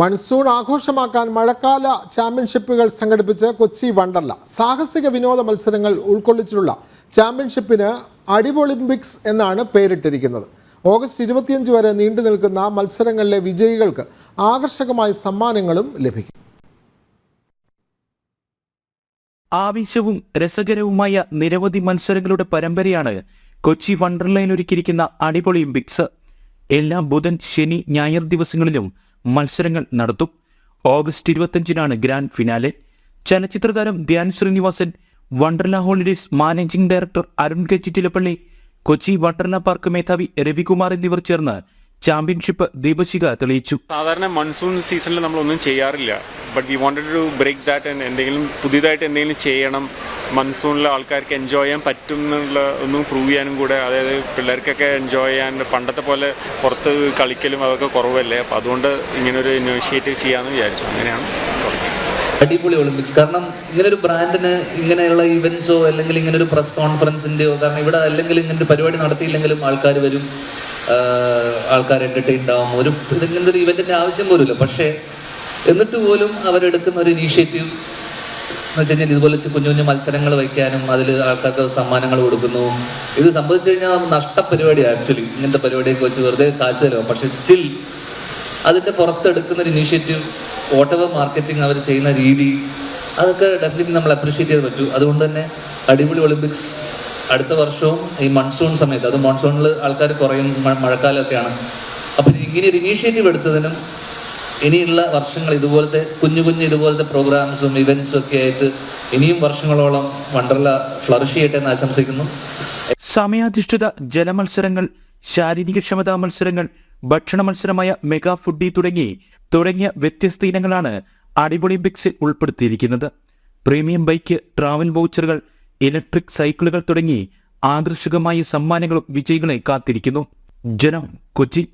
Monsoon ആഘോഷമാക്കാൻ മഴക്കാല ചാമ്പ്യൻഷിപ്പുകൾ സംഘടിപ്പിച്ച് കൊച്ചി വണ്ടർല. സാഹസിക വിനോദ മത്സരങ്ങൾ ഉൾക്കൊള്ളിച്ചിട്ടുള്ള ചാമ്പ്യൻഷിപ്പിന് അടിപൊളിമ്പിക്സ് എന്നാണ് പേരിട്ടിരിക്കുന്നത്. ഓഗസ്റ്റ് ഇരുപത്തിയഞ്ച് വരെ നീണ്ടു നിൽക്കുന്ന മത്സരങ്ങളിലെ വിജയികൾക്ക് ആകർഷകമായ സമ്മാനങ്ങളും ലഭിക്കും. ആവേശവും രസകരവുമായ നിരവധി മത്സരങ്ങളുടെ പരമ്പരയാണ് കൊച്ചി വണ്ടർലൈൻ ഒരുക്കിയിരിക്കുന്ന അടിപൊളി എല്ലാ ബുധൻ ശനി ഞായർ ദിവസങ്ങളിലും മത്സരങ്ങൾ നടത്തും. ഓഗസ്റ്റ് ഇരുപത്തഞ്ചിനാണ് ഗ്രാൻഡ് ഫിനാലെ. ചലച്ചിത്ര താരം Dhyan Sreenivasan Wonderla holidays managing director Arun K Chittilappilly Kochi Wonderla park മേധാവി രവികുമാർ എന്നിവർ ചേർന്ന് ചാമ്പ്യൻഷിപ്പ് ദീപശിക തെളിയിച്ചു. സാധാരണ മൺസൂൺ സീസണിൽ നമ്മളൊന്നും ചെയ്യാറില്ല. But we wanted to break that and എന്തെങ്കിലും പുതിയതായിട്ട് എന്തെങ്കിലും ചെയ്യണം. മൺസൂണിൽ ആൾക്കാർക്ക് എൻജോയ് ചെയ്യാൻ പറ്റും എന്നുള്ള ഒന്നും പ്രൂവ് ചെയ്യാനും കൂടെ അതായത് പിള്ളേർക്കൊക്കെ എൻജോയ് ചെയ്യാൻ പണ്ടത്തെ പോലെ പുറത്ത് കളിക്കലും അതൊക്കെ കുറവല്ലേ? അപ്പോൾ അതുകൊണ്ട് ഇങ്ങനൊരു ഇനിഷ്യേറ്റീവ് ചെയ്യാമെന്ന് വിചാരിച്ചു. അങ്ങനെയാണ്. അടിപൊളി ഒളിമ്പിക്സ് കാരണം ഇങ്ങനൊരു ബ്രാൻഡിന് ഇങ്ങനെയുള്ള ഇവന്റ്സോ അല്ലെങ്കിൽ ഇങ്ങനെ ഒരു പ്രസ് കോൺഫറൻസിന്റെയോ കാരണം ഇവിടെ അല്ലെങ്കിൽ ഇങ്ങനെ ഒരു പരിപാടി നടത്തിയില്ലെങ്കിലും ആൾക്കാർ വരും. ആൾക്കാർ എന്റർടൈൻ ഉണ്ടാവും. ഒരു ഇങ്ങനത്തെ ഒരു ഇവന്റിന്റെ ആവശ്യം പോലുമില്ല. പക്ഷേ എന്നിട്ട് പോലും അവരെടുക്കുന്ന ഒരു ഇനീഷ്യേറ്റീവ് എന്ന് വെച്ച് കഴിഞ്ഞാൽ ഇതുപോലെ കുഞ്ഞു കുഞ്ഞു മത്സരങ്ങൾ വയ്ക്കാനും അതിൽ ആൾക്കാർക്ക് സമ്മാനങ്ങൾ കൊടുക്കുന്നു. ഇത് സംഭവിച്ചു കഴിഞ്ഞാൽ നഷ്ടപരിപാടിയാണ് ആക്ച്വലി. ഇങ്ങനത്തെ പരിപാടിയൊക്കെ വെച്ച് വെറുതെ കാശ് തരുമോ പക്ഷെ സ്റ്റിൽ അതിന്റെ പുറത്തെടുക്കുന്ന ഒരു ഇനീഷ്യേറ്റീവ് വാട്ട് മാർക്കറ്റിംഗ് അവർ ചെയ്യുന്ന രീതി അതൊക്കെ ഡെഫിനറ്റ്ലി നമ്മൾ അപ്രീഷിയേറ്റ് ചെയ്ത് പറ്റൂ. അതുകൊണ്ട് തന്നെ അടിപൊളി ഒളിമ്പിക്സ് അടുത്ത വർഷവും ഈ മൺസൂൺ സമയത്ത്. അത് മൺസൂണിൽ ആൾക്കാർ കുറയും മഴക്കാലമൊക്കെയാണ്. അപ്പം ഇങ്ങനെ ഒരു ഇനീഷ്യേറ്റീവ് എടുത്തതിനും ഇനിയുള്ള വർഷങ്ങൾ ഇതുപോലത്തെ കുഞ്ഞു കുഞ്ഞു ഇതുപോലത്തെ പ്രോഗ്രാംസും ഇവന്റ്സും ഒക്കെ ആയിട്ട് ഇനിയും വർഷങ്ങളോളം വണ്ടർല ഫ്ലറിഷ് ചെയ്യട്ടെ എന്ന് ആശംസിക്കുന്നു. സമയാധിഷ്ഠിത ജലമത്സരങ്ങൾ ശാരീരികക്ഷമതാ മത്സരങ്ങൾ ഭക്ഷണ മത്സരമായ മെഗാ ഫുഡി തുടങ്ങി തുടങ്ങിയ വ്യത്യസ്ത ഇനങ്ങളാണ് അടിപൊളിമ്പിക്സിൽ ഉൾപ്പെടുത്തിയിരിക്കുന്നത്. പ്രീമിയം ബൈക്ക് ട്രാവൽ വൗച്ചറുകൾ ഇലക്ട്രിക് സൈക്കിളുകൾ തുടങ്ങി ആകർഷകമായ സമ്മാനങ്ങളും വിജയികളെ കാത്തിരിക്കുന്നു. ജനം കൊച്ചി